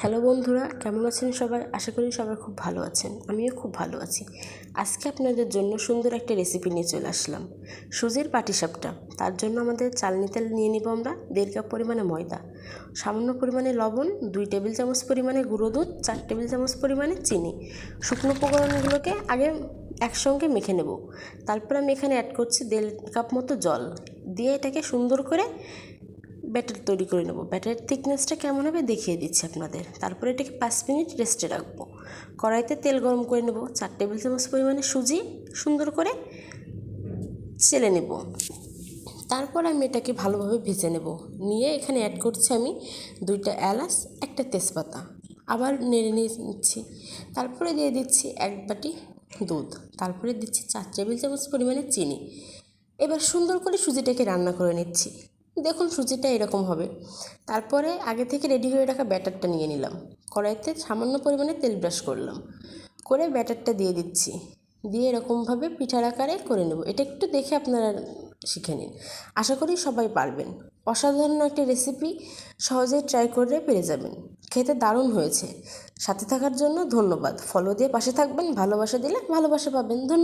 Hello বন্ধুরা, কেমন আছেন সবাই? আশা করি সবাই খুব ভালো আছেন। আমিও খুব ভালো আছি। আজকে আপনাদের জন্য সুন্দর একটা রেসিপি নিয়ে চলে আসলাম। সুজির পাটিসাপটা। তার জন্য আমাদের চালনি তেল নিয়ে নিব আমরা। দেড় কাপ পরিমাণে ময়দা। সামান্য পরিমাণে লবণ, দুই টেবিল চামচ পরিমাণে গুঁড়ো দুধ, চার টেবিল চামচ পরিমাণে চিনি। শুকনো উপকরণগুলোকে আগে একসঙ্গে মেখে নেব। তারপর আমি এখানে অ্যাড করছি দেড় কাপ মতো জল। দিয়ে এটাকে সুন্দর করে ব্যাটার তৈরি করে নেব। ব্যাটারের থিকনেসটা কেমন হবে দেখিয়ে দিচ্ছি আপনাদের। তারপরে এটাকে পাঁচ মিনিট রেস্টে রাখব। কড়াইতে তেল গরম করে নেব। চার টেবিল চামচ পরিমাণে সুজি সুন্দর করে চেলে নেব। তারপর আমি এটাকে ভালোভাবে ভেজে নেব। নিয়ে এখানে অ্যাড করছি আমি দুইটা এলাচ, একটা তেজপাতা। আবার নেড়ে নিয়ে নিচ্ছি। তারপরে দিয়ে দিচ্ছি এক বাটি দুধ। তারপরে দিচ্ছি চার টেবিল চামচ পরিমাণে চিনি। এবার সুন্দর করে সুজিটাকে রান্না করে নিচ্ছি। দেখুন সুজিটা এরকম হবে। তারপরে আগে থেকে রেডি হয়ে রাখা ব্যাটারটা নিয়ে নিলাম। কড়াইতে সামান্য পরিমাণে তেল ব্রাশ করলাম। করে ব্যাটারটা দিয়ে দিচ্ছি। দিয়ে এরকমভাবে পিঠার আকারে করে নেব। এটা একটু দেখে আপনারা শিখে নিন। আশা করি সবাই পারবেন। অসাধারণ একটা রেসিপি সহজেই ট্রাই করে পেরে যাবেন। খেতে দারুণ হয়েছে। সাথে থাকার জন্য ধন্যবাদ। ফলো দিয়ে পাশে থাকবেন। ভালোবাসা দিলে ভালোবাসা পাবেন। ধন্যবাদ।